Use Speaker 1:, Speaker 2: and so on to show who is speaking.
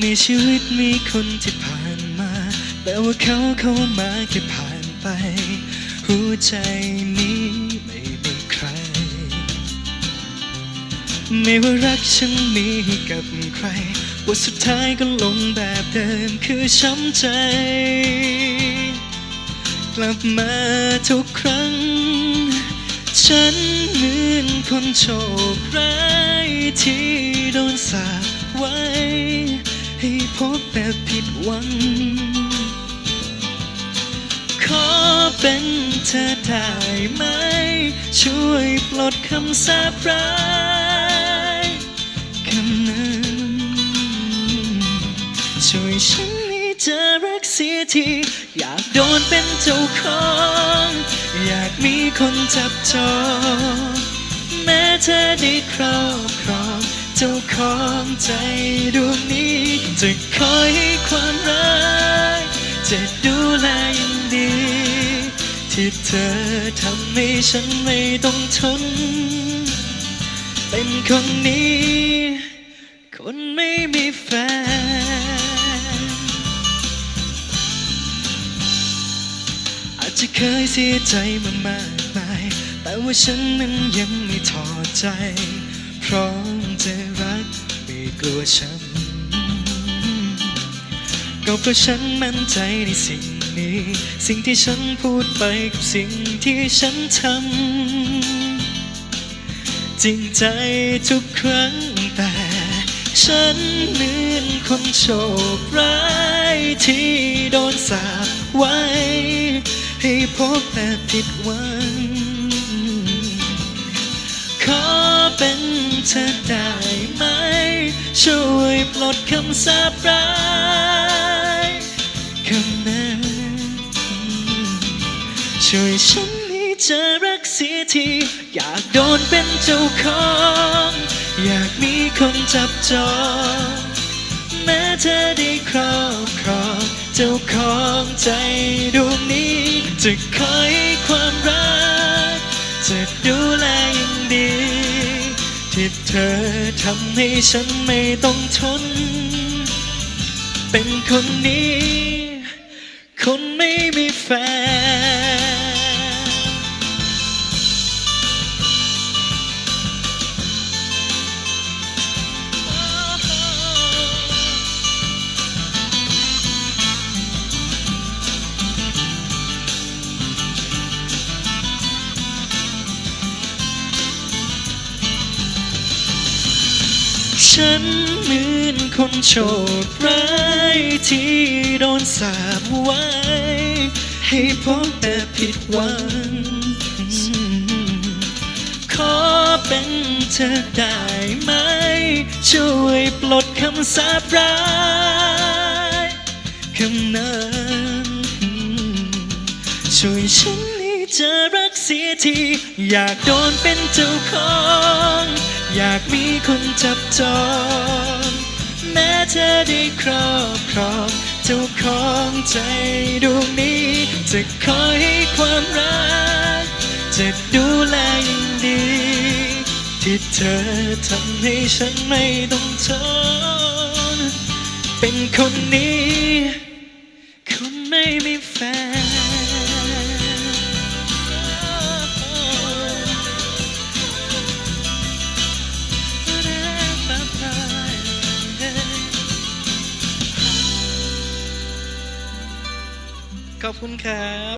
Speaker 1: ในชีวิตมีคนที่ผ่านมา แต่ว่าเขาเข้ามาแค่ผ่านไป หัวใจนี้ไม่มีใคร ไม่ว่ารักฉันมีให้กับใครบทสุดท้ายก็ลงแบบเดิมคือช้ำใจ กลับมาทุกครั้ง ฉันเหมือนคนโชคร้ายที่โดนสาปไว้ ให้พบแบบผิดหวัง ขอเป็นเธอได้ไหม ช่วยปลดคำสาปร้ายคำนั้นช่วยฉันให้เธอรักเสียที อยากโดนเป็นเจ้าของ อยากมีคนจับจองแม้เธอได้ครอบครอง เจ้าของใจดวงนี้ จะคอยให้ความรัก จะดูแลอยังดี ที่เธอทำให้ฉันไม่ต้องทน เป็นคนนี้ คนไม่มีแฟน อาจจะเคยเสียใจมามากมาย แต่ว่าฉันนั้นยังไม่ถอดใจ พร้อมจะรักไม่กลัวช้ำก็เพราะฉันมั่นใจในสิ่งนี้ สิ่งที่ฉันพูดไปกับสิ่งที่ฉันทำจริงใจทุกครั้งแต่ฉันเหมือนคนโชคร้ายที่โดนสาปไว้ ให้พบแต่ผิดหวังขอเป็น เธอได้ไหม ช่วยปลดคำสาปร้ายคำนั้นช่วยฉันให้เธอรักเสียที อยากโดนเป็นเจ้าของ อยากมีคนจับจองแม้เธอได้ครอบครองเจ้าของใจดวงนี้ จะคอยความรัก จะดูแลอย่าง ที่เธอทำให้ฉันไม่ต้องทน เป็นคนนี้ คนไม่มีแฟน ฉันเหมือนคนโชคร้ายที่โดนสาปไว้ ให้พบแต่ผิดหวัง ขอเป็นเธอได้ไหม ช่วยปลดคำสาปร้ายคำนั้นช่วยฉันให้เธอรักเสียที อยากโดนเป็นเจ้าของ อยากมีคนจับจองแม้เธอได้ครอบครองเจ้าของใจดวงนี้ จะคอยให้ความรัก จะดูแลอย่างดี ที่เธอทำให้ฉันไม่ต้องทนเป็นคนนี้คนไม่มีแฟน ขอบคุณครับ